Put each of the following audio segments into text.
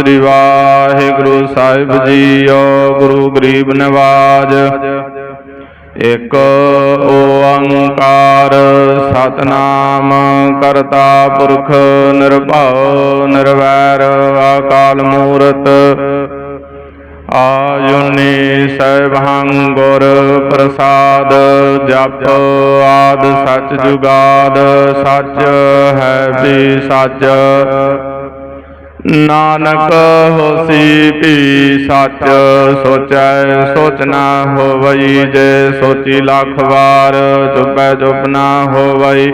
ਸ੍ਰੀ ਵਾਹਿਗੁਰੂ ਸਾਹਿਬ JIO, ਗੁਰੂ ਗਰੀਬ ਨਵਾਜ। ਇਕ ਓੰਕਾਰ ਸਤਨਾਮ ਕਰਤਾ ਪੁਰਖ ਨਿਰਭਉ ਨਿਰਵੈਰ ਅਕਾਲ ਮੂਰਤ। ਆਯੁਨੀ ਸੈਭੰ ਗੁਰ ਪ੍ਰਸਾਦ, ਜਪ ਆਦ ਸਚ ਜੁਗਾਦ, ਸਚ ਹੈ ਵੀ ਸਚ। ਨਾਨਕ ਹੋਸੀ ਭੀ ਸੱਚ ਸੋਚੈ, ਸੋਚ ਨਾ ਹੋਵਈ ਜੇ ਸੋਚੀ ਲੱਖ ਵਾਰ ਚੁੱਪੈ ਚੁੱਪ ਨਾ ਹੋਵਈ।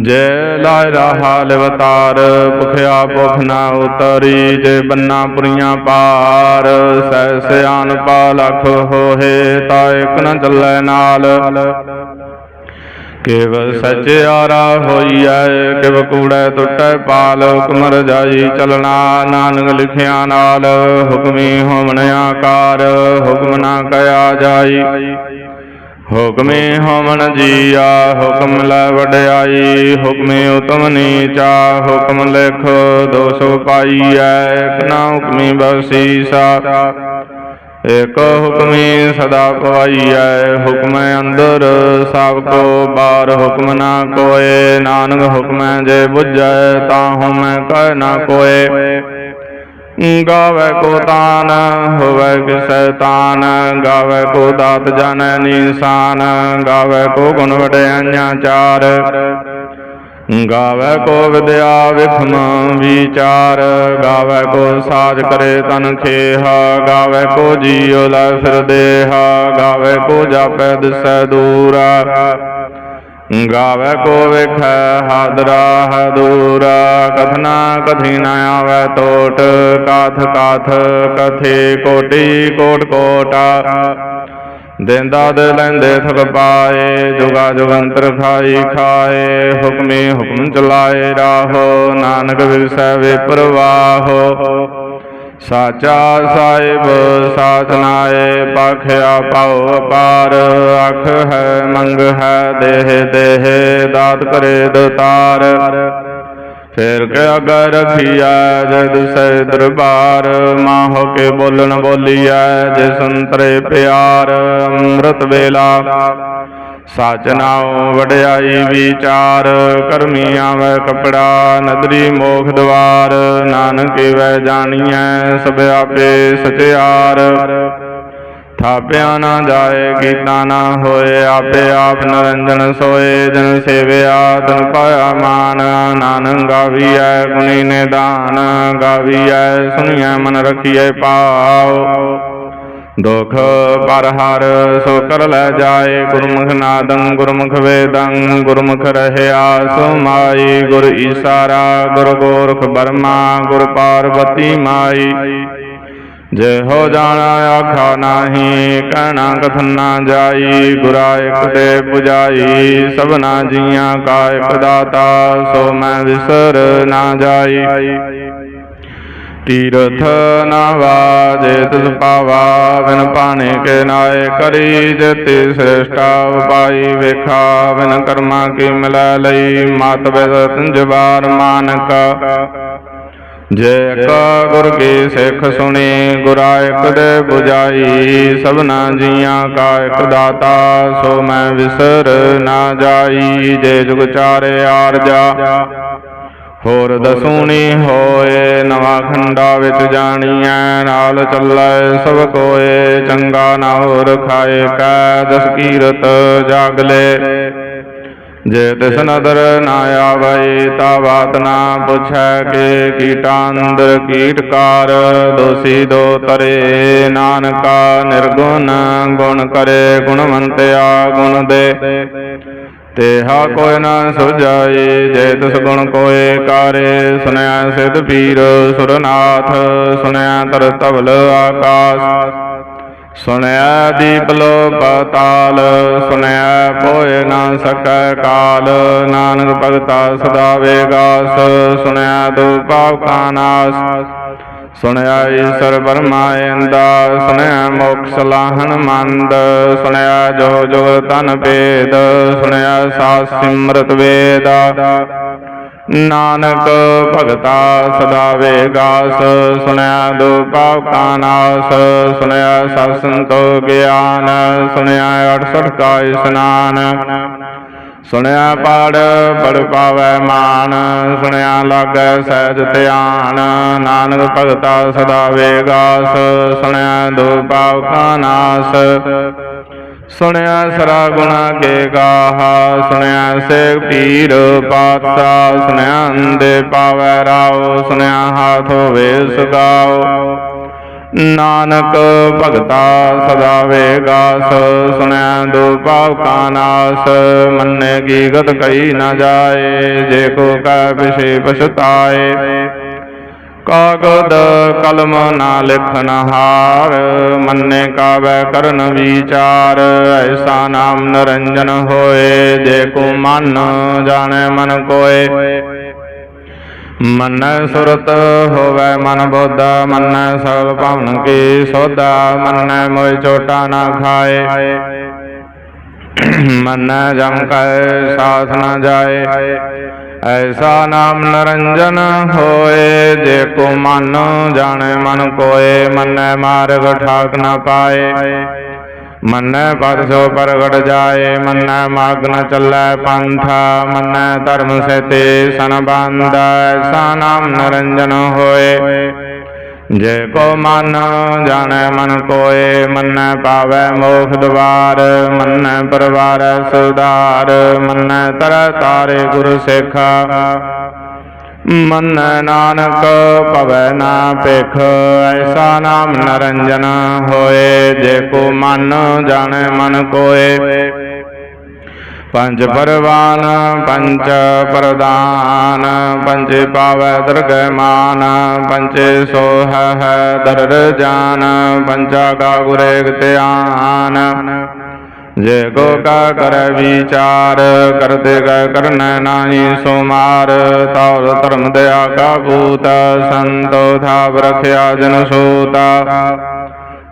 ਜੇ ਲਾਇ ਰਹਾ ਲਵਤਾਰ ਭੁਖਿਆ ਭੁਖ ਨਾ ਉਤਰੀ, ਜੇ ਬੰਨਾ ਪੁਰੀਆਂ ਪਾਰ ਸੈ ਸਿਆਨ ਪਾ ਲਖ ਹੋਏ ਤਾ ਇਕ ਨ ਚੱਲੈ ਨਾਲ। ਕੇਵਲ ਸਚਿਆਰਾ ਹੋਈਐ, ਕਿਵ ਕੂੜੈ ਟੁੱਟੈ ਪਾਲ ਹੁਕਮ ਰਜਾਈ ਚਲਣਾ, ਨਾਨਕ ਲਿਖਿਆ ਨਾਲ, ਹੁਕਮੀ ਹੋਮਣ ਆਕਾਰ, ਹੁਕਮ ਨਾ ਕਹਿਆ ਜਾਈ। ਹੁਕਮੇ ਹੋਵਣ ਜੀਆ, ਹੁਕਮ ਲੈ ਵਡਿਆਈ, ਹੁਕਮੇ ਉਤਮ ਨੀਚਾ, ਹੁਕਮ ਲਿਖ ਦੋਸ਼ ਪਾਈਐ, ਇਕ ਨਾ ਹੁਕਮੀ ਬਖਸ਼ੀਸਾ। ਇਕ ਹੁਕਮੇ ਸਦਾ ਪਵਾਈਐ, ਹੁਕਮੈ ਅੰਦਰ ਸਭ ਕੋ ਬਾਰ ਹੁਕਮ ਨਾ ਕੋਏ, ਨਾਨਕ ਹੁਕਮੈ ਜੇ ਬੁਝੈ ਤਾਹੂ ਹੁਮੈ ਕਹਿ ਨਾ ਕੋਏ। ਗਾਵੇ ਕੋ ਤਾਨ, ਹੋਵੇ ਕਿਸੈ ਤਾਨ, ਗਾਵੇ ਕੋ ਦਾਤ ਜਾਣੈ ਨੀਸਾਨ, ਗਾਵੇ ਕੋ ਗੁਣ ਵਡਿਆਈਆਂ ਚਾਰ। ਗਾਵੇ ਕੋ ਵਿਦਿਆ ਵਿਖਮ ਵਿਚਾਰ, ਗਾਵੇ ਕੋ ਸਾਜ ਕਰੇ ਤਨ ਖੇਹਾ, ਗਾਵੇ ਕੋ ਜੀਉ ਲੈ ਫਿਰ ਦੇਹਾ, ਗਾਵੇ ਕੋ ਜਾਪੈ ਦਿਸੈ ਦੂਰਾ। ਗਾਵੇ ਕੋ ਵਿਖੈ ਹਾਦਰਾ ਹਦੂਰਾ ਕਥਨਾ ਕਥੀ ਨ ਆਵੈ ਟੋਟ ਕਾਥ ਕਾਥ ਕਥੇ ਕੋਟੀ ਕੋਟ ਕੋਟਾ। ਦਿੰਦਾ ਦੇ ਲੈਂਦੇ ਥਕ ਪਾਏ, ਜੁਗਾ ਜੁਗੰਤਰ ਖਾਈ ਖਾਏ, ਹੁਕਮੇ ਹੁਕਮ ਚਲਾਏ ਰਾਹੋ, ਨਾਨਕ ਵਿਰਸੈ ਵੇ ਪ੍ਰਵਾਹੋ। ਸਾਚਾ ਸਾਹਿਬ ਸਾਚਨਾਏ ਪਖਿਆ ਪਾਉ ਅਪਾਰ, ਅਖ ਹੈ ਮੰਗ ਹੈ ਦੇਹ ਦੇਹ ਦਾਤ ਕਰੇ ਦਤਾਰ। ਫੇਰ ਕੇ ਅਗਰ ਰਖੀਐ ਜਦ ਸੈ ਦਰਬਾਰ, ਮਾਹੋ ਕੇ ਬੋਲਣ ਬੋਲੀਐ, ਜੇ ਸੰਤਰੇ ਪਿਆਰ, ਅੰਮ੍ਰਿਤ ਵੇਲਾ। ਸਚ ਨਾਉ ਵਡਿਆਈ ਵਿਚਾਰ, ਕਰਮੀ ਆਵੈ ਕਪੜਾ, ਨਦਰੀ ਮੋਖ ਦਵਾਰ। ਨਾਨਕ ਵੈ ਜਾਣੀਐ, ਸਭ ਆਪੇ ਸਚਿਆਰ। ਥਾਪਿਆ ਨਾ ਜਾਏ ਕੀਤਾ ਨਾ ਹੋਏ, ਆਪੇ ਆਪ ਨਰੰਜਨ ਸੋਏ, ਜਨ ਸੇਵਿਆ, ਤਨ ਪਾਇਆ ਮਾਨ, ਨਾਨਕ ਗਾਵੀਐ, ਗੁਣੀ ਨਿਦਾਨ, ਗਾਵੀਐ, ਸੁਣੀਐ, ਮਨ ਰਖੀਐ ਪਾਉ ਦੁਖ ਪਰ ਹਰ ਸੋ ਕਰ ਲੈ ਜਾਏ, ਗੁਰਮੁਖ ਨਾਦੰ, ਗੁਰਮੁਖ ਵੇਦੰ, ਗੁਰਮੁਖ ਰਹਿਆ ਸੁਮਾਈ, ਗੁਰ ਈਸਾਰਾ, ਗੁਰ ਗੋਰਖ ਬਰਮਾ ਗੁਰ ਪਾਰਵਤੀ ਮਾਈ। ਜੇ ਹੋ ਜਾਣਾ ਆਖਾ ਨਾਹੀ, ਕਹਿਣਾ ਕਥਨਾ ਜਾਈ, ਗੁਰਾ ਇਕ ਤੇ ਪੁਜਾਈ, ਸਭਨਾ ਜੀਆਂ ਕਾ ਇਕ ਦਾਤਾ, ਸੋ ਮੈਂ ਵਿਸਰ ਨਾ ਜਾਈ। ਤੀਰਥ ਨਾ ਵਾਜੇ, ਤਿਸ ਪਾਵਾ ਬਿਨ ਪਾਣੇ ਕੇ ਨਾਏ ਕਰੀ, ਜਤੇ ਸ੍ਰੇਸ਼ਟਾ ਉਪਾਈ ਵੇਖਾ, ਬਿਨ ਕਰਮਾ ਕੀ ਮਿਲੈ ਲਈ, ਮਤ ਬਿਦ ਜਵਾਰ ਮਾਨਕ। ਜੇ ਇੱਕ ਗੁਰ ਕੀ ਸਿੱਖ ਸੁਣੀ ਗੁਰਾਇਕ ਦੇ 부ਜਾਈ ਸਭਨਾ ਜੀਆਂ ਕਾ ਇੱਕ ਦਾਤਾ, ਸੋ ਮੈਂ ਵਿਸਰ ਨਾ ਜਾਈ, ਜੇ ਜੁਗ ਚਾਰੇ ਆਰਜਾ ਹੋਰ ਦਸੂਣੀ ਹੋਏ, ਨਵਾਂ ਖੰਡਾ ਵਿੱਚ ਜਾਣੀਐ, ਨਾਲ ਚੱਲੈ ਸਭ ਕੋਏ, ਚੰਗਾ ਨਾ ਹੋਰ ਖਾਏ, ਕੈ ਦਸ ਕੀਰਤ ਜਾਗਲੇ ਜੇ ਤਿਸ ਨਦਰ ਨਾ ਆਵਈ ਤਾ ਬਾਤ ਨਾ ਪੁੱਛੈ ਕੇ ਕੀਟਾਂ ਕੀਟਕਾਰ, ਦੋਸੀ ਦੋ ਤਰੇ, ਨਾਨਕਾ ਨਿਰਗੁਣ ਗੁਣ ਕਰੇ, ਗੁਣਵੰਤਿਆ ਗੁਣ ਦੇ। ਤੇਹਾ ਕੋਈ ਨਾ ਸੁਝਾਈ, ਜੇ ਤਿਸ ਗੁਣ ਕੋਇ ਕਾਰੇ ਸੁਨਿਆ ਸਿਧ ਪੀਰ ਸੁਰਨਾਥ ਸੁਨਿਆ ਤਰ ਤਵਲ ਆਕਾਸ਼। ਸੁਣਿਆ ਦੀਪ ਲੋ ਪਤਾਲ ਸੁਣਿਆ ਪੋਏ ਨਾ ਸਕੈ ਕਾਲ। ਨਾਨਕ ਭਗਤਾ ਸਦਾ ਵੇਗਾਸ, ਸੁਣਿਆ ਦੁਪਾਵ ਕਾ ਨਾਸ। ਸੁਣਿਆ ਈਸਰ ਬਰਮਾ ਇੰਦਾ, ਸੁਣਿਆ ਮੋਕਸ਼ ਲਾਹਣ ਮੰਦ। ਸੁਣਿਆ ਜੋ ਜੋ ਤਨ ਭੇਦ, ਸੁਣਿਆ ਸਾਸ ਸਿਮਰਤ ਵੇਦਾ। ਨਾਨਕ ਭਗਤਾ ਸਦਾ ਵੇਗਾਸ ਸੁਣਿਆ ਦੁਪਾਵ ਕਾ ਨਾਸ ਸੁਣਿਆ ਸਤ ਸੰਤੋ ਗਿਆਨ ਸੁਣਿਆ 68 ਕਾ ਇਸਨਾਨ। ਸੁਣਿਆ ਪੜ ਪੜ ਪਾਵੈ ਮਾਨ, ਸੁਣਿਆ ਲਾਗੈ ਸਹਿਜ ਧਿਆਨ। ਨਾਨਕ ਭਗਤਾ ਸਦਾ ਵੇਗਾਸ ਸੁਣਿਆ ਦੁਪਾਵ ਕਾ ਨਾਸ। ਸੁਣਿਆ ਸਰਾ ਗੁਣਾ ਕੇ ਗਾਹਾ, ਸੁਣਿਆ ਸੇ ਪੀਰ ਪਾਤਸ਼ਾਹ, ਸੁਣਿਆ ਅੰਦੇ ਪਾਵੈ ਰਾਉ ਸੁਣਿਆ ਹਾਥ ਹੋਵੇ ਸੁਗਾਉ ਨਾਨਕ ਭਗਤਾ ਸਦਾ ਵੇਗਾਸ ਸੁਣਿਆ ਦੁਪਾਵ ਕਾ ਨਾਸ, ਮੰਨੇ ਕੀ ਗਤ ਕਈ ਨਾ ਜਾਏ, ਜੇ ਕੋ ਕੈ ਪਿਛੇ ਪਛਤਾਏ। ਕਾਗਦ ਕਲਮ ਨਾ ਲਿਖਨ ਹਾਰ, ਮੰਨੇ ਕਾਵੈ ਕਰਨ ਵਿਚਾਰ, ਐਸਾ ਨਾਮ ਨਰੰਜਨ ਹੋਏ ਜੇ ਕੋ ਮਨ, ਜਾਣੈ ਮਨ ਕੋਏ। ਮਨ ਸੁਰਤ ਹੋਵੈ ਮਨ ਬੋਧਾ, ਮਨ ਸਭ ਭਵਨ ਕੀ ਸੋਧਾ, ਮਨ ਮੋਇ ਚੋਟਾ ਨਾ ਖਾਏ। ਮਨ ਜਮ ਕੈ ਸਾਥ ਨਾ ਜਾਏ। ਐਸਾ ਨਾਮ ਨਰੰਜਨ ਹੋਏ, ਜੇ ਕੋ ਮਨ ਜਾਣੇ, ਮਨ ਕੋਏ, ਮੰਨੈ ਮਾਰਗ ਠਾਕ ਨਾ ਪਾਏ। ਮੰਨੈ ਪਦ ਸੋ ਪ੍ਰਗਟ ਜਾਏ, ਮੰਨੈ ਮਾਗ ਨ ਚੱਲੈ ਪੰਥਾ, ਮੰਨੈ ਧਰਮ ਸੇਤੇ ਸਨ ਬੰਦਾ। ਐਸਾ ਨਾਮ ਨਰੰਜਨ ਹੋਏ। ਜੇ ਕੋ ਮਨ ਜਾਣੈ ਮਨ ਕੋਏ, ਮੰਨੈ ਪਾਵੈ ਮੋਖ ਦਵਾਰ, ਮੰਨੈ ਪਰਵਾਰ ਸੁਧਾਰ, ਮੰਨੈ ਤਰ ਤਾਰੇ ਗੁਰ ਸੇਖਾ। ਮੰਨੈ ਨਾਨਕ ਭਵੈ ਨਾ ਭੇਖ, ਐਸਾ ਨਾਮ ਨਰੰਜਨ ਹੋਏ। ਜੇ ਕੋ ਮਨ ਜਾਣੈ ਮਨ ਕੋਏ ਪੰਜ ਪਰਵਾਨ ਪੰਚ ਪ੍ਰਦਾਨ, ਪੰਜੇ ਪਾਵੈ ਦਰਗਹਿ ਮਾਨ ਪੰਚੇ ਸੋਹ ਹੈ ਦਰਰ ਜਾਨ ਪੰਚਾ ਕਾ ਗੁਰੇਗ ਧਿਆਨ। ਜੇ ਕੋ ਕਾ ਕਰੈ ਵਿਚਾਰ ਕਰਤੇ ਕੈ ਕਰਨੈ ਨਾਹੀ ਸੋ ਮਾਰ ਧਰਮ ਦਇਆ ਕਾ ਭੂਤ, ਸੰਤੋ ਥਾਪ ਰਖਿਆ ਜਨ ਸੂਤਾ।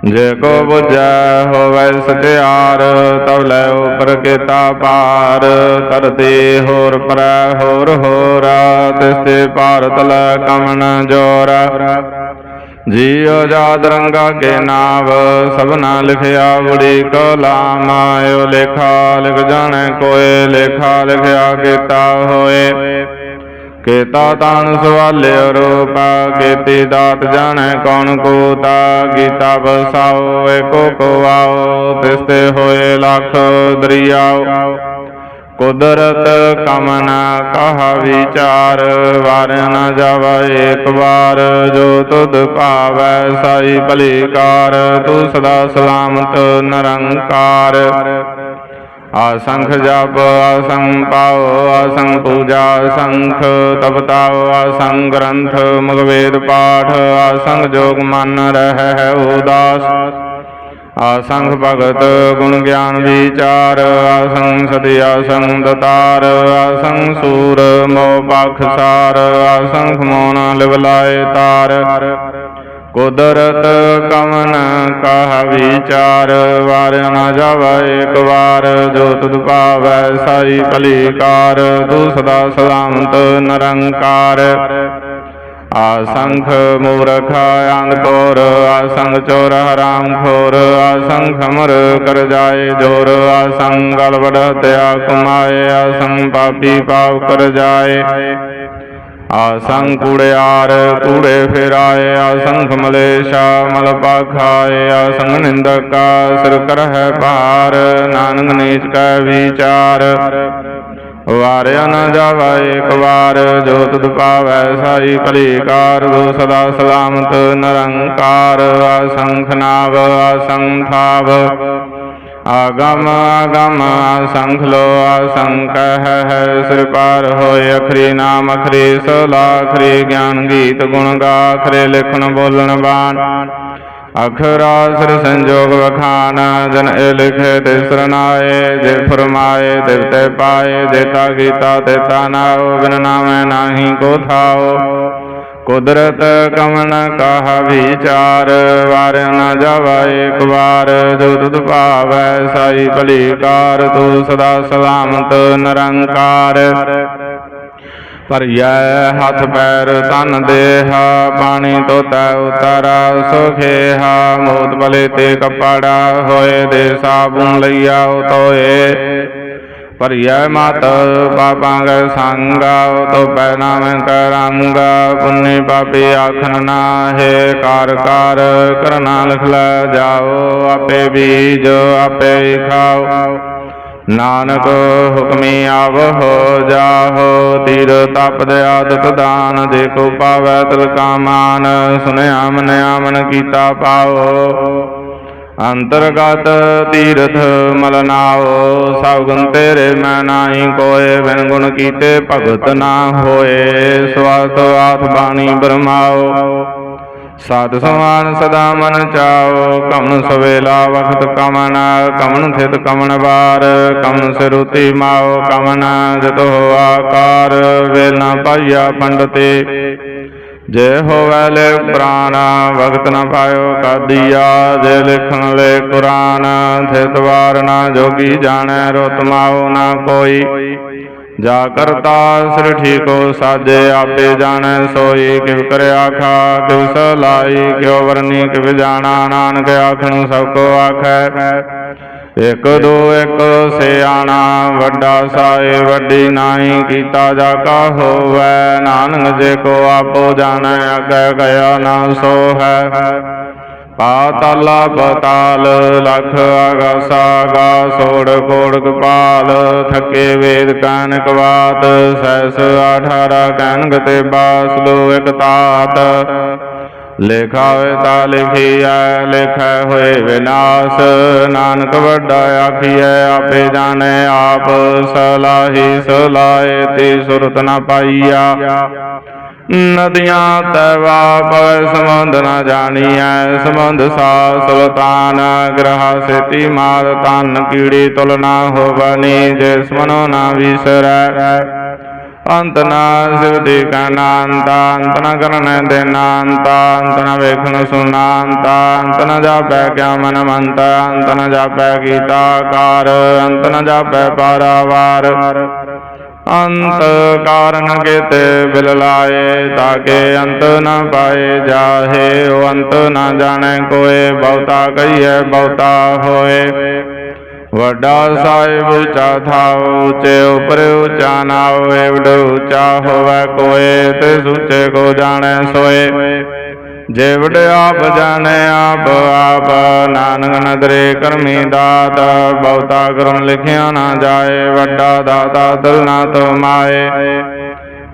ਜੇ ਕੋ ਬੁਝੈ ਹੋਵੈ ਸਤਿਆਰ ਤਵ ਲੈ ਉਪਰ ਕੀਤਾ ਪਾਰ। ਧਰਤੀ ਹੋਰ ਪਰੈ ਹੋਰ ਹੋਰ, ਤਿਸਤੇ ਭਾਰਤ ਲੈ ਕਮਨ ਜੋਰ। ਜੀਉ ਜਾਤ ਰੰਗਾ ਕੇ ਨਾਵ ਸਭਨਾ ਲਿਖਿਆ ਬੁੜੀ ਕਲਾਮ। ਆਇਓ ਲੇਖਾ ਲਿਖ ਜਾਣੈ ਕੋਏ, ਲੇਖਾ ਲਿਖਿਆ ਕੀਤਾ ਹੋਏ। ਕੀਤਾ ਤਾਨ ਸਵਾਲਿਓ ਰੂਪ, ਕੀਤੀ ਦਾਤ ਜਾਣੈ ਕੌਣ ਕੋਤਾ, ਗੀਤਾ ਬਸਾਓ ਏਕੋ ਕੋ ਆਓ ਤਿਸਤੇ ਹੋਏ ਲੱਖ ਦਰਿਆਓ। ਕੁਦਰਤ ਕਮਨ ਕਹਾ ਵਿਚਾਰ, ਵਾਰ ਨ ਜਾਵੈ ਏਕ ਵਾਰ, ਜੋ ਤੁਧ ਭਾਵੈ ਸਾਈ ਭਲੀ ਕਾਰ ਤੂੰ ਸਦਾ ਸਲਾਮਤ ਨਿਰੰਕਾਰ। ਆਸੰਖ ਜਪ, ਆਸੰਗ ਪਾਉ ਆਸੰਗ ਪੂਜਾ ਸੰਖ ਤਪਤਾਉ ਆਸੰਗ ਗ੍ਰੰਥ ਮੁਗਵੇਦ ਪਾਠ, ਆਸੰਗ ਜੋਗ ਮਨ ਰਹਿ ਹੈ ਉਦਾਸ। ਆਸੰਖ ਭਗਤ, ਗੁਣ ਗਿਆਨ ਵਿਚਾਰ, ਆਸੰਗ ਸਦੀ ਆਸੰਗ ਦਤਾਰ, ਆਸੰਗ ਸੂਰ ਮੋ ਪਖ ਸਾਰ, ਆਸੰਖ ਮੋਨ ਲਿਵ ਤਾਰ। ਕੁਦਰਤ ਕਵਨ ਕਹ ਵਿਚਾਰ ਵਾਰ ਨ ਜਾਵੈ ਇੱਕ ਵਾਰ, ਜੋ ਤੁਧ ਭਾਵੈ ਸਾਈ ਭਲੀ ਕਾਰ ਤੂੰ ਸਦਾ ਸਲਾਮਤ ਨਿਰੰਕਾਰ। ਆਸੰਖ ਮੂਰਖ ਅੰਧਕੋਰ ਆਸੰਗ ਚੋਰ ਹਰਾਮ ਖੋਰ ਆਸੰਖ ਅਮਰ ਕਰ ਜਾਏ ਜੋਰ ਆਸੰਗ ਗਲਵੜ ਤਿਆ ਕਮਾਏ ਆਸੰਗ ਪਾਪੀ ਪਾਪ ਕਰ ਜਾਏ। ਆਸੰਗ ਕੂੜਿਆਰ ਕੂੜੇ ਫਿਰਾਏ, ਆਸੰਖ ਮਲੇਸ਼ਾ ਮਲ ਪਾਖਾਏ, ਆਸੰਗ ਨਿੰਦਕਾ ਸਿਰ ਕਰਹਿ ਭਾਰ, ਨਾਨਕ ਨੀਚ ਕੈ ਵਿਚਾਰ। ਵਾਰਿਆ ਨ ਜਾਵੈ ਇੱਕ ਵਾਰ, ਜੋ ਤੁਧ ਪਾਵੈ ਸਾਈ ਕਲੀਕਾਰ ਗੋ ਸਦਾ ਸਲਾਮਤ ਨਿਰੰਕਾਰ। ਅਸੰਖ ਨਾਵ ਅਸੰਖਾਵ ਆਗਮ ਆਗਮ ਅਸੰਖ ਲੋ ਅਸੰਖ ਹੈ ਸਿਰ ਪਾਰ ਹੋਏ ਅਖਰੀ ਨਾਮ ਅਖਰੀ ਸਲਾ ਅਖਰੀ ਗਿਆਨ ਗੀਤ ਗੁਣ ਗਾ ਅਖਰੇ ਲਿਖਣ ਬੋਲਣ ਬਾਣ। ਅਖਰਾ ਸਿਰ ਸੰਜੋਗ ਵਖਾਨ ਜਨ ਇਹ ਲਿਖੇ ਤੇ ਸਰਨਾਏ ਜੇ ਫਰਮਾਏ, ਦੇਵਤੇ ਪਾਏ, ਦੇਤਾ ਗੀਤਾ, ਦੇਤਾ ਨਾਉ, ਬਿਨ ਨਾਮੈ ਨਾਹੀ ਕੋ ਥਾਉ। ਕੁਦਰਤ ਕਮਨ ਕਹ ਵਿਚਾਰ ਵਾਰ ਨ ਜਾਵੈ ਇੱਕ ਵਾਰ, ਜੋ ਤੁਧ ਭਾਵੈ ਸਾਈ ਭਲੀ ਕਾਰ ਤੂੰ ਸਦਾ ਸਲਾਮਤ ਨਿਰੰਕਾਰ। ਭਰੀਐ ਹੱਥ ਪੈਰ ਤਨ ਦੇਹਾ ਪਾਣੀ ਤੋਤਾ ਉਤਾਰਾ ਸੁਖੇਹਾ, ਮੋਤ ਬਲੇ ਤੇ ਕਪੜਾ ਹੋਏ ਦੇ ਸਾਬੂਨ ਲਈਆ ਤੋਏ ਭਰੀਐ ਮਤ ਪਾਪਾਂ ਕੈ ਸੰਗਾ ਤੋ ਪੈ ਨਾਮ ਪੁੰਨੇ ਪਾਪੇ ਆਖਣ ਨਾਹੇ ਕਾਰ ਕਾਰ ਕਰਨਾ ਲਿਖ ਲੈ ਜਾਓ ਆਪੇ ਬੀਜ ਆਪੇ ਖਾਓ ਨਾਨਕ ਹੁਕਮੀ ਆਵ ਹੋ ਜਾਹੋ ਤੀਰ ਤਪਦ ਆਦਤ ਦਾਨ ਦੇਖੋ ਪਾਵੈ ਤਿਲ ਕਾ ਸੁਨਿਆ ਮਨਿਆ ਮਨ ਕੀਤਾ ਪਾਓ ਅੰਤਰਗਤ ਤੀਰਥ ਮਲਨਾਓ ਸਭ ਗੁਣ ਤੇਰੇ ਮੈਂ ਨਾਹੀ ਕੋਏ, ਬਿਨ ਗੁਣ ਕੀਤੇ ਭਗਤ ਨਾ ਹੋਏ। ਸਵਾਤ ਆਤ ਬਾਣੀ ਬਰਮਾਓ ਸਾਧ ਸਮਾਨ ਸਦਾ ਮਨ ਚਾਓ ਕਮਨ ਸਵੇਲਾ ਵਖਤ ਕਮਨ ਕਮਨ ਥਿਤ ਕਮਨ ਵਾਰ। ਕਮਨ ਸਿਰੁਤੀ ਮਾਓ ਕਮਨ ਜਤ ਹੋ ਆਕਾਰ, ਵੇਲ ਨਾ ਪਾਈਆ ਪੰਡਤੇ। ਜੇ ਹੋਵੈ ਲੈ ਪ੍ਰਾਨ ਵਖਤ ਨ ਪਾਇਓ ਕਾਦੀਆ, ਜੇ ਲਿਖਣ ਲੈ ਕੁਰਾਨ ਥਿਤ ਨਾ ਜੋਗੀ ਜਾਣੈ ਰਤਮਾਓ ਨਾ ਕੋਈ। ਜਾ ਕਰਤਾ ਸਿਰ ਕੋ ਸਾਜੇ, ਆਪੇ ਜਾਣੈ ਸੋਈ, ਕਿਵ ਕਰਿ ਆਖਾ ਕਿਵ ਸਲਾਈ, ਕਿਉ ਵਰਨੀ, ਕਿਵ ਜਾਣਾ, ਨਾਨਕ ਆਖਣ ਸਭ ਕੋ ਆਖੈ। ਇਕ ਦੋ ਇਕ ਸਿਆਣਾ, ਵੱਡਾ ਸਾਏ, ਵੱਡੀ ਨਾਹੀ ਕੀਤਾ ਜਾ ਕਾ ਹੋਵੈ। ਨਾਨਕ ਜੇ ਕੋ ਆਪੋ ਜਾਣੈ, ਅਗੈ ਗਿਆ ਨਾ ਸੋ ਹੈ ਪਾਤਲ ਬਤਾਲ, ਲਖ ਆਗਾਸਾ ਗਾ ਸੋੜ ਕੋੜ ਕਪਾਲ ਥੱਕੇ ਵੇਦ ਕਾਨਕ ਬਾਤ ਸੈਸ 18 ਕੈਨਕ ਤੇ ਬਾਸ ਲੋ ਇਕ ਤਾਤ। ਲੇਖਾ ਹੋਏ ਤਾ ਲਿਖੀਐ, ਲੇਖੈ ਹੋਏ ਵਿਨਾਸ਼। ਨਾਨਕ ਵੱਡਾ ਆਖੀਐ, ਆਪੇ ਜਾਣੈ ਆਪ, ਸਲਾਹੀ ਸਲਾਏ ਤੇ ਸੁਰਤ ਨ ਪਾਈਆ। ਨਦੀਆਂ ਤੈਵਾ ਪਵੈ ਸਮੁੰਦ ਨਾ ਜਾਣੀਐ ਸਮੁੰਦ ਸਾ ਸੁਲਤਾਨ ਗ੍ਰਹ ਸੇਤੀ ਮਾਰ ਤਨ ਕੀੜੀ ਤੁਲਨਾ ਹੋਵਨੀ ਜਿਸ ਮਨੋ ਨਾ ਵਿਸਰੈ। ਅੰਤ ਨਾ ਸਿਵਦੀ ਕਾ ਨਾਂਤ, ਅੰਤ ਨਾ ਕਰਨ ਦੇ ਨਾਂਤ, ਅੰਤ ਨਾ ਵੇਖਣ ਸੁਨਾਂਤ ਅੰਤ ਨਾ ਜਾਪੈ ਕਿਆ ਮਨ ਮੰਤ, ਅੰਤ ਨਾ ਜਾਪੈ ਕੀਤਾ ਕਾਰ, ਅੰਤ ਨਾ ਜਾਪੈ ਪਾਰਾਵਾਰ। ਅੰਤ ਕਾਰਨ ਕੀਤੇ ਬਿਲ ਲਾਏ ਤਾਕੇ ਅੰਤ ਨ ਪਾਏ ਜਾਹੇ, ਉਹ ਅੰਤ ਨ ਜਾਣੈ ਕੋਏ ਬਹੁਤਾ ਕਹੀਏ, ਬਹੁਤਾ ਹੋਏ। ਵੱਡਾ ਸਾਹਿਬ ਉੱਚਾ ਥਾਉ ਉਪਰ ਉੱਚਾ ਨਾਉ ਏਵਡ ਉੱਚਾ ਹੋਵੇ ਕੋਏ ਤੇ ਸੁਚੇ ਕੋ ਜਾਣੈ ਸੋਏ। ਜੇਵਡ ਆਪ ਜਾਣੈ ਆਪ ਆਪ ਨਾਨਕ ਨਦਰੇ ਕਰਮੀ ਦਾਤ, ਬਹੁਤਾ ਕਰਮ ਲਿਖਿਆ ਨਾ ਜਾਏ, ਵੱਡਾ ਦਾਤਾ ਦਲਨਾ ਨਾ ਤੁਮਾਏ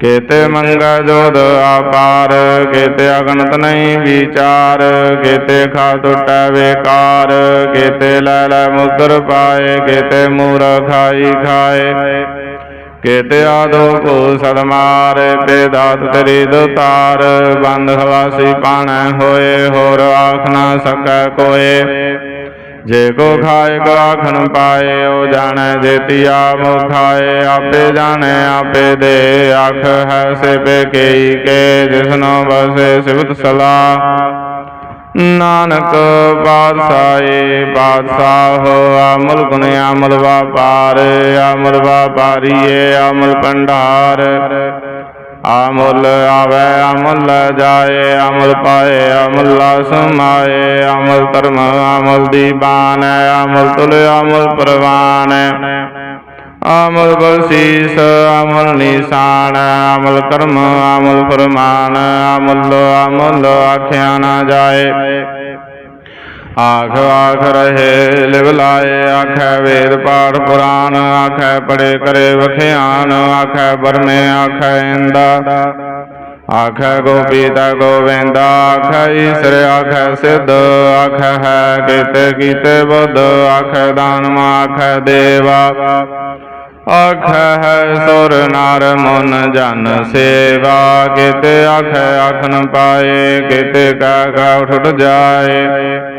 ਕੇਤੇ ਮੰਗਾ ਜੋਦ ਆਪਾਰ ਕੇਤੇ ਅਗਨਤ ਨਹੀਂ ਵਿਚਾਰ, ਕੇਤੇ ਖਾ ਟੁੱਟੈ ਵੇਕਾਰ, ਕੇਤੇ ਲੈ ਲੈ ਮੁਦਰ ਪਾਏ, ਕੇਤੇ ਮੂਰ ਖਾਈ ਖਾਏ। ਕੇਤੇ ਆਦੋ ਕੋ ਸਦਮਾਰ ਤੇ ਦਾਤ ਤੇਰੀ ਦੁਤਾਰ, ਬੰਦ ਹਵਾਸੀ ਪਾਣੈ ਹੋਏ, ਹੋਰ ਆਖ ਨਾ ਸਕੈ ਕੋਏ। ਜੇ ਕੋ ਖਾਏ ਕੋ ਆਖਣ ਪਾਏ ਉਹ ਜਾਣੈ ਜੇਤੀਆ ਮੋ ਖਾਏ ਆਪੇ ਜਾਣੈ ਆਪੇ ਦੇ ਆਖ ਹੈ ਸਿਬੇ ਕੇਈ ਕੇ ਜਿਸਨੋ ਬਸੇ ਸਿਵਤ ਸਲਾਹ ਨਾਨਕ ਬਾਦਸ਼ਾਹੇ ਬਾਦਸ਼ਾਹ ਅਮਲ ਗੁਣ ਅਮਲ ਵਾਪਾਰ ਅਮਲ ਵਾਪਾਰੀਏ ਅਮਲ ਭੰਡਾਰ। ਅਮੁੱਲ ਆਵੇ, ਅਮੁੱਲ ਜਾਏ, ਅਮੁੱਲ ਪਾਏ, ਅਮੁੱਲ ਸਮਾਏ, ਅਮੁੱਲ ਧਰਮ, ਅਮੁੱਲ ਦੀਵਾਨ ਅਮੁੱਲ ਤੁਲ, ਅਮੁੱਲ ਪ੍ਰਵਾਨ ਅਮਲ ਬਖਸ਼ੀਸ, ਅਮਲ ਨਿਸ਼ਾਨ, ਅਮਲ ਕਰਮ, ਅਮਲ ਫਰਮਾਨ, ਅਮਲ ਅਮਲ ਆਖਿਆ ਨਾ ਜਾਏ। ਆਖ ਆਖ ਰਹੇ, ਲਿਵ ਲਾਏ, ਆਖੈ ਵੇਦ ਪਾਠ ਪੁਰਾਨ ਆਖੈ ਪੜੇ ਕਰੇ ਵਖਿਆਨ, ਆਖੈ ਬਰਮੇ ਆਖੈ ਇੰਦਾ। ਆਖੈ ਗੋਪੀਤਾ ਗੋਵਿੰਦਾ, ਆਖੈ ਈਸਰ, ਆਖੈ ਸਿੱਧ, ਆਖੈ ਹੈ ਕੀਤੇ ਕੀਤੇ ਬੁੱਧ, ਆਖੈ ਦਾਨਮ ਆਖੈ ਦੇਵਾ। ਆਖੈ ਹੈ ਸੁਰ ਨਰ ਮਨ ਜਨ ਸੇਵਾ, ਕੀਤੇ ਆਖੈ ਆਖਣ ਪਾਏ, ਕੀਤੇ ਕਾ ਕਾ ਉਠ ਜਾਏ।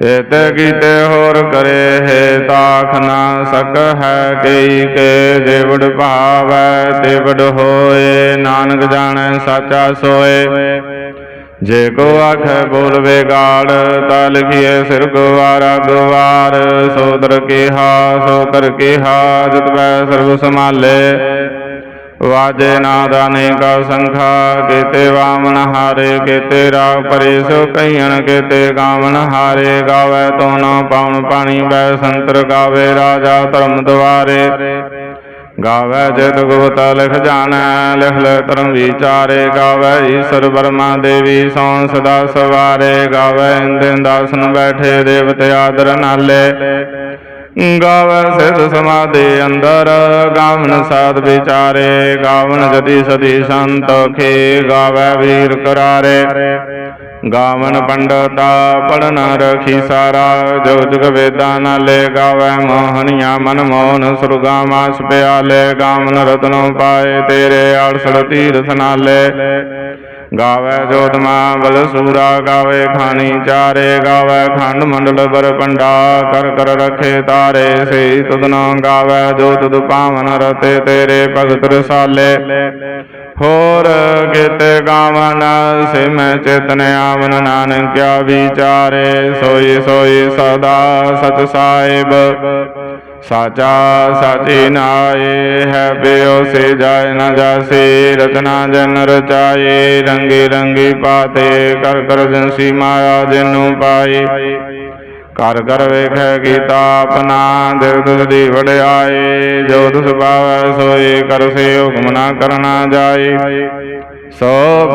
ਇਤ ਕੀਤੇ ਹੋਰ ਕਰੇ ਹੈ ਤਾਖ ਨਾ ਸਕ ਹੈ ਕਈ ਕੇ ਦੇਵੜ ਭਾਵੈ, ਦੇਵੜ ਹੋਏ, ਨਾਨਕ ਜਾਣੈ ਸਾਚਾ ਸੋਏ। ਜੇ ਕੋ ਆਖੈ ਬੋਲ ਗਾਲ ਤਾ ਲਿਖੀਏ ਸਿਰ ਗਵਾਰਾ ਗਵਾਰ ਸੋਦਰ ਕੀਹਾ, ਸੋ ਕਰ ਕੀਹਾ, ਜਤ ਵੈ ਸਰਬ ਸਮਾਲੇ ਵਾਜੇ ਨਾਦ ਕਾ ਸੰਖਾ ਕੀਤੇ ਵਾਮਨ ਹਾਰੇ ਕੀਤੇ ਰਾਗ ਪਰੇ ਸੋ ਕਈਣ ਕੀਤੇ ਗਾਵਨ ਹਾਰੇ ਗਾਵੇ ਤੋ ਨ ਪਾਉਣ ਪਾਣੀ ਬੈ ਸੰਤਰ ਗਾਵੇ ਰਾਜਾ ਧਰਮ ਦੁਆਰੇ ਗਾਵੇ ਜਿਤ ਗੁਪਤ ਲਿਖ ਜਾਣੈ ਲਿਖ ਲੈ ਧਰਮ ਵਿਚਾਰੇ ਗਾਵੇ ਈਸ਼ਰ ਬਰਮਾ ਦੇਵੀ ਸੌਣ ਸਦਾ ਸਵਾਰੇ ਗਾਵੇ ਇੰਦਨ ਦਾਸਨ ਬੈਠੇ ਦੇਵਤੇ ਆਦਰ ਨਾਲੇ ਗਾਵੇ ਸਿਧ ਸਮਾਧੀ ਅੰਦਰ, ਗਾਵਨ ਸਾਧ ਵਿਚਾਰੇ, ਗਾਵਨ ਜਤੀ ਸਦੀ ਸੰਤੋਖੇ ਗਾਵੇ ਵੀਰ ਕਰਾਰੇ। ਗਾਵਨ ਪੰਡਤਾ ਪੜਨ ਰਖੀ ਸਾਰਾ ਜੋ ਜਗ ਵੇਦਾਂ ਨਾਲੇ ਗਾਵੇ ਮੋਹਨੀਆ ਮਨ ਮੋਹਨ ਸੁਰਗਾ ਮਾਸ ਪਿਆਲੇ, ਗਾਵਨ ਰਤਨੋ ਪਾਏ ਤੇਰੇ ਆਲਸੜ ਤੀਰਥ ਨਾਲੇ। ਗਾਵੇ ਜੋਤਮਾ ਬਲ ਸੂਰਾ, ਗਾਵੇ ਖਾਨੀ ਚਾਰੇ, ਗਾਵੇ ਖੰਡ ਮੰਡਲ ਬਰ ਪੰਡਾ, ਕਰ ਕਰ ਰਖੇ ਤਾਰੇ ਸੇ ਤੁਧਨੋ ਗਾਵੇ ਜੋ ਤੁਧ ਪਾਵਨ ਰਤੇ ਤੇਰੇ ਭਗਤ ਰਸਾਲੇ। ਹੋਰ ਕਿਤੇ ਗਾਵਨ, ਸਿਮ ਮੈਂ ਚੇਤਨ ਆਵਨ, ਨਾਨਕਿਆ ਵਿਚਾਰੇ, ਸੋਈ ਸੋਈ ਸਦਾ ਸਤ ਸਾਹਿਬ। ਸਾਚਾ ਸਾਚੀ ਨਾਏ ਹੈ ਬਿਓ ਸੇ ਜਾਏ ਨਾ ਜਾਸੇ ਰਤਨਾ ਜਨ ਰਚਾਏ ਰੰਗੇ ਰੰਗੇ ਪਾਤੇ ਕਰ ਕਰ ਜਨਸੀ ਮਾਇਆ ਜਿਨੂੰ ਪਾਈ ਕਰ ਕਰ ਵੇਖੈ ਕੀਤਾ ਆਪਣਾ ਦਿਲ ਤੁਸ ਦੀ ਵਡਿਆਏ ਜੋ ਤੁਸ ਪਾਵੈ ਸੋਏ ਕਰ ਸੇ ਹੁਕਮ ਨਾ ਕਰਨਾ ਜਾਏ ਸੋ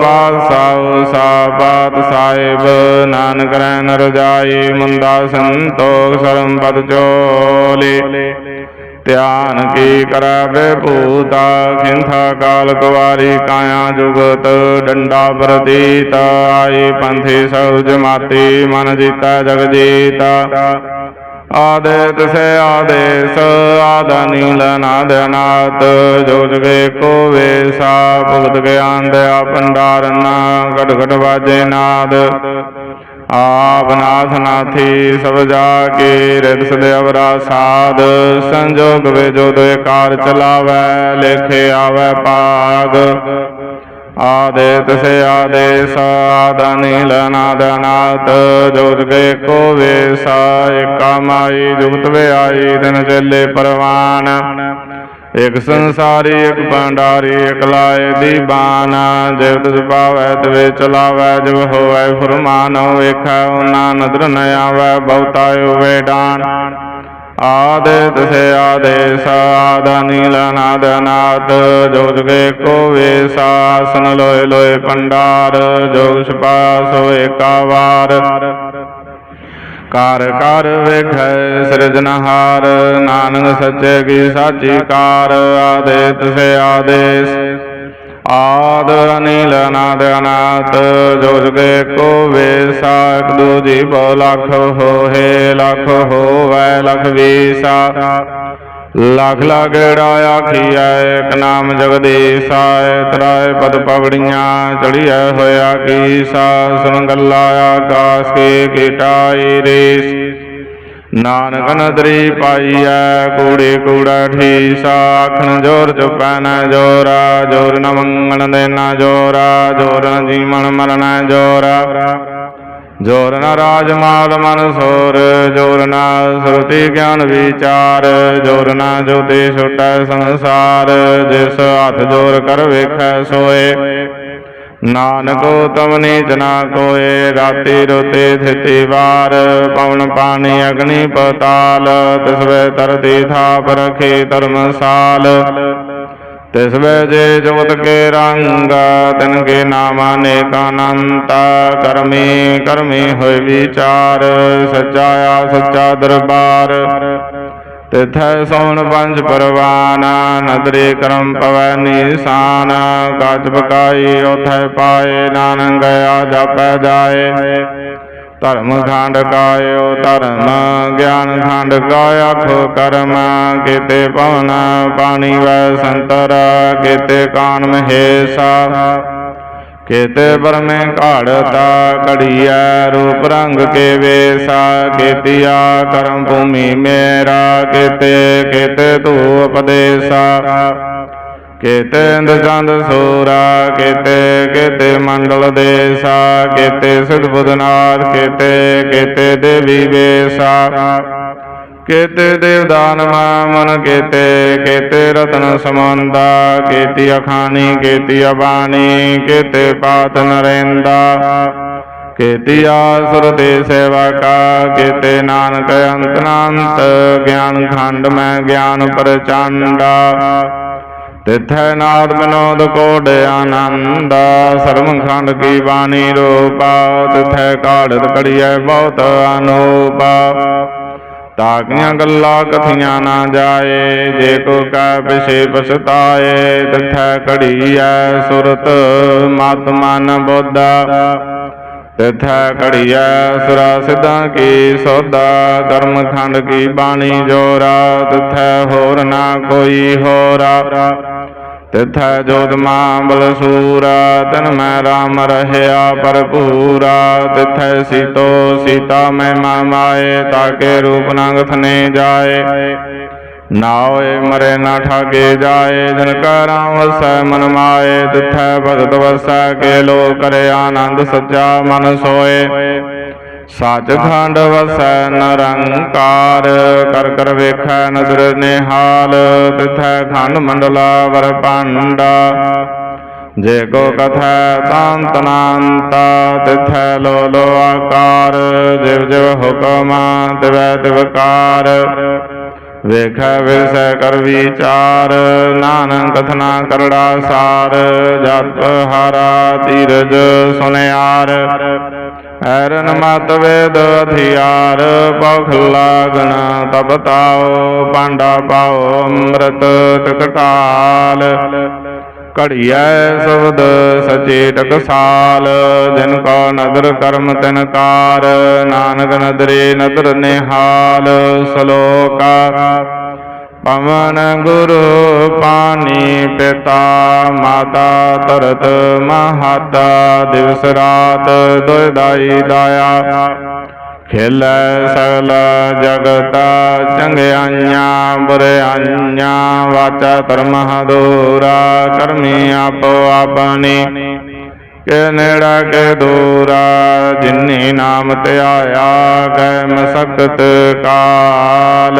ਪਾਸਾਉ ਸਾਬਾਤ ਸਾਹਿਬ, ਨਾਨਕ ਰਹਿਣ ਰਜਾਈ ਜਾਈ ਮੁੰਦਾ ਸੰਤੋਖ ਸਰਮ ਪਦ ਚੋਲੇ। ਧਿਆਨ ਕੀ ਕਰੈ ਬੇਭੂਤਾ, ਖਿੰਥਾ ਕਾਲ ਕੁਵਾਰੀ ਕਾਇਆ ਜੁਗਤ, ਡੰਡਾ ਪ੍ਰਤੀਤ, ਆਈ ਪੰਥੀ ਸਭ ਜਮਾਤੀ ਮਨ ਜੀਤਾ ਜਗ ਜੀਤਾ ਆਦਿਤ ਸੇ ਆਦੇਸ, ਆਦਾ ਨਾਦ ਨਾਤ ਜੋ ਜਗੇ ਕੋ ਵੇਸਾ ਭਗਤ ਗਿਆਨ ਦਇਆ ਭੰਡਾਰਨਾ, ਘਟ ਘਟ ਵਾਜੇ ਨਾਦ। ਆਪ ਨਾਥ ਨਾਥੀ, ਸਭ ਜਾ ਕੇ ਰਿਦ ਸਦੇ ਅਵਰਾ ਸਾਧ ਸੰਜੋਗ ਵੇ ਜੋ ਦੋਇ ਕਾਰ ਚਲਾਵੈ, ਲੇਖੇ ਆਵੈ ਪਾਗ। ਆਦਿਤ ਸੇ ਆਦੇਸ ਆਦਾ ਨੀਲ ਨਾਦ ਨਾਤ ਜੋਤ ਕੇ ਕੋ ਵੇਸਾ, ਏਕਾ ਜੁਗਤ ਵੇ ਆਈ ਦਿਨ ਚੱਲੇ ਪਰਵਾਨ। ਇਕ ਸੰਸਾਰੀ, ਇਕ ਭੰਡਾਰੀ, ਇਕ ਲਾਏ ਦੀਬਾਨ ਜਿਵ ਤਿਸ ਪਾਵੈ, ਤਵੇ ਚਲਾਵੈ, ਜਿਵ ਹੋਵੈ ਫਰਮਾਨ, ਵੇਖੈ ਉਹਨਾਂ ਨਦਰ ਨ ਆਵੈ, ਬਹੁਤਾ ਹੋਵੇ ਡਾਨ। ਆਦਿਤ ਸੇ ਆਦੇਸ, ਆਦਾ ਨੀਲ ਨਾਦ ਨਾਦ ਜੋਤ ਕੇ ਕੋ ਵੇਸਾ ਲੋਏ ਲੋਏ ਪੰਡਾਰ, ਜੋਗ ਛਪਾਸ ਹੋਏ ਕਾਵਾਰ। ਕਾਰ ਕਾਰ ਵੇਖੈ ਸਿਰਜਨਹਾਰ ਨਾਨਕ ਸੱਚੇ ਕੀ ਸਾਚੀ ਕਾਰ, ਆਦੇਤ ਸੇ ਆਦੇਸ। ਆਦ ਅਨਿਲ ਅਨਾਦ ਅਨਾਤ ਜੋ ਜੁਗੇ ਕੋ ਵੇਸਾ ਇਕ ਦੂ ਜੀ ਬਹੁ ਹੋਏ ਲੱਖ ਹੋਵੈ, ਲਖ ਵੀਸਾ। ਲਖ ਲਗੜਾ ਆਖੀਐ ਇਕ ਨਾਮ ਜਗਦੀਸਾ ਤਰਾਏ ਪਦ ਪਗੜੀਆਂ ਚੜੀਐ ਹੋਇਆ ਕੀਸਾ। ਸੁਣ ਗੱਲਾ ਆਕਾਸ ਕੇ ਕੀਟਾਈ ਰੇਸ। ਨਾਨਕ ਨਦਰੀ ਪਾਈਐ, ਕੂੜੇ ਕੂੜਾ ਠੀਸਾ ਆਖਣ ਜੋਰ ਚੁਪੈ ਨਾ ਜੋਰਾ, ਜੋਰ ਨ ਮੰਗਣ ਦੇਣਾ ਜੋਰਾ, ਜੋਰ ਨ ਜੀਵਨ ਮਰਨਾ ਜੋਰਾ। ਜੋਰ ਨ ਰਾਜ ਮਾਲ ਮਨ ਸੋਰ, ਜੋਰ ਨ ਸੁਰਤੀ ਗਿਆਨ ਵਿਚਾਰ, ਜੋਰ ਨ ਜੋਤੀ ਛੁਟੈ ਸੰਸਾਰ, ਜਿਸ ਹੱਥ ਜੋਰ ਕਰ ਵੇਖੈ ਸੋਏ। ਨਾਨਕ ਤਮ ਜਨਾ ਨਾ ਕੋਏ ਰਾਤੀ ਰੋਤੇ ਥਿਤੀ ਵਾਰ, ਪਵਨ ਪਾਣੀ ਅਗਨੀ ਪਤਾਲ ਤਿਸ ਵੇ ਤਰਤੀ ਥਾਪ ਰਖੇ ਧਰਮਸਾਲ ਤਿਸ ਵੇ ਜੇ ਜੁਗਤ ਕੇ ਰੰਗ ਤਿਨ ਕੇ ਨਾਮਾ ਅਨੇਕ ਅਨੰਤ ਕਰਮੀ ਕਰਮੀ ਹੋਏ ਵਿਚਾਰ, ਸੱਚਾ ਆ ਸੱਚਾ ਦਰਬਾਰ। ਤਿਥੈ ਸੋਣ ਪੰਜ ਪਰਵਾਨ ਨਦਰੇ ਕਰਮ ਪਵੈ ਨੀਸਾਨ ਕਾਜ ਬਕਾਈ ਉਥੈ ਪਾਏ ਨਾਨਕ ਗਿਆ ਜਪੈ ਜਾਏ ਧਰਮ ਖੰਡ ਕਾਇਓ ਧਰਮ ਗਿਆਨ ਖੰਡ ਕਾਇ ਖੋ ਕਰਮ ਕੀਤੇ ਪਵਨ ਪਾਣੀ ਵੈ ਸੰਤਰ ਕੀਤੇ ਕਾਨ ਮਹੇਸਾ ਕੀਤੇ ਬਰਮੇ ਘਾੜਤਾ ਘੜੀਐ, ਰੂਪ ਰੰਗ ਕੇ ਵੇਸਾ ਕੀਤਿਆ ਕਰਮ ਭੂਮੀ ਮੇਰਾ ਕੀਤੇ ਕੀਤੇ ਤੂ ਉਪਦੇਸਾ। ਕੀਤੇ ਇੰਦ ਚੰਦ ਸੂਰਾ ਕੀਤੇ ਕੀਤੇ ਮੰਡਲ ਦੇਸਾ ਕੀਤੇ ਸਿਧ ਬੁਧਨਾਥ ਕੀਤੇ ਕੀਤੇ ਦੇਵੀ ਵੇਸਾ। ਕੇਤੇ ਦੇਵਦਾਨ ਮਾ ਮਨ ਕੇਤੇ ਕੇਤੇ ਰਤਨ ਸਮੰਦਾ ਕੇਤੀ ਅਖਾਨੀ ਕੇਤੀ ਅਬਾਣੀ, ਕੇਤੇ ਪਾਤ ਨਰੇਂਦਾ ਕੇਤੀ ਆਸੁਰ ਦੇ ਸੇਵਾ ਕਾ, ਕੇਤੇ ਨਾਨਕ ਅੰਤਨਾੰਤ ਗਿਆਨ ਖੰਡ ਮੈਂ ਗਿਆਨ ਪ੍ਰਚੰਡਾ। ਤਿਥੈ ਨਾਦ ਬਿਨੋਦ ਕੋਡ ਆਨੰਦ ਸਰਮ ਖੰਡ ਕੀ ਬਾਣੀ ਰੂਪਾ, ਤਿਥੈ ਕਾੜਤ ਕੜੀਐ ਬਹੁਤ ਅਨੂਪਾ। ਤਾਕੀਆਂ ਗੱਲਾਂ ਕਥੀਆਂ ਨਾ ਜਾਏ, ਜੇ ਕੋ ਕੈ ਪਿਛੇ ਪਛਤਾਏ, ਤਿਥੈ ਘੜੀਐ ਸੁਰਤ ਮਤ ਮਨ ਬੋਧਾ। ਤਿਥੈ ਘੜੀਐ ਸੁਰਾ ਸਿੱਧਾਂ ਕੀ ਸੋਦਾ ਕਰਮ ਖੰਡ ਕੀ ਬਾਣੀ ਜੋਰਾ, ਤਿਥੈ ਹੋਰ ਨਾ ਕੋਈ ਹੋਰਾ। ਤਿਥੈ ਜੋਤ ਮਾਂ ਸੂਰਾ, ਤਨ ਮੈਂ ਰਾਮ ਰਹਿਆ ਭਰਪੂਰਾ। ਤਿਥੈ ਸੀਤੋ ਸੀਤਾ ਮੈਂ ਮਾਏ, ਤਾਕੇ ਰੂਪ ਨਾ ਗਥਨੇ ਜਾਏ। ਨਾ ਹੋਏ ਮਰੇ ਨਾ ਠਾਗੇ ਜਾਏ, ਜਨ ਕਾ ਰਾਮ ਵਸੈ ਮਨ ਮਾਏ। ਤਿਥੈ ਭਗਤ ਵਸੈ, ਕੇ ਲੋ ਕਰੇ ਆਨੰਦ ਸੱਚਾ ਮਨ ਸੋਏ। ਸੱਚ ਖੰਡ ਵਸੈ ਨਰੰਕਾਰ, ਕਰ ਕਰ ਵੇਖੈ ਨਦਰ ਨਿਹਾਲ, ਤਿਥੈ ਖੰਡ ਮੰਡਲਾ ਵਰ ਪਾਂਡਾ। ਜੇ ਕੋ ਕਥੈ ਤਾਂਤਨਾਂਤਾ ਤਿਥੈ ਲੋ ਲੋ ਆਕਾਰ, ਜਿਵ ਜਿਵ ਹੁਕਮ ਤਿਵੈ ਤਿਵਕਾਰ ਵੇਖੈ ਵਿਸੈ ਕਰ ਵਿਚਾਰ, ਨਾਨਕ ਕਥਨਾ ਕਰੜਾ ਸਾਰ, ਜਪ ਹਰਾ ਧੀਰਜ ਸੁਨਿਆਰ। ਐਰਨ ਮਤ ਵੇਦ ਅਧਿਆਰ ਪਖ ਲਾਗਣ ਤਬ ਤਾਓ ਪਾਂਡਾ ਪਾਓ ਅੰਮ੍ਰਿਤ ਟਕਟਾਲ ਘੜੀਐ ਸਬਦ ਸਚੇ ਟਕਸਾਲ ਜਿਨ ਕੋ ਨਦਰ ਕਰਮ ਤਿਨ ਕਾਰ, ਨਾਨਕ ਨਦਰੇ ਨਦਰ ਨਿਹਾਲ, ਸ਼ਲੋਕਾ ਪਵਨ ਗੁਰੂ ਪਾਣੀ ਪਿਤਾ ਮਾਤਾ ਤਰਤ ਮਹਾਤਾ ਦਿਵਸ ਰਾਤ ਦੁਇਦਾਈ ਦਾਇਆ। ਖੇਲੈ ਸਗਲ ਜਗਤ ਚੰਗਿਆਈਆਂ, ਬੁਰਿਆਈਆਂ, ਵਾਚਾ ਧਰਮ ਹਦੂਰਾ, ਕਰਮੀ ਆਪੋ ਆਪਣੀ। ਕੇ ਨੇੜਾ ਕੇ ਦੂਰਾ, ਜਿਨੀ ਨਾਮ ਧਿਆਇਆ ਕੈ ਮਸਕਤ ਕਾਲ।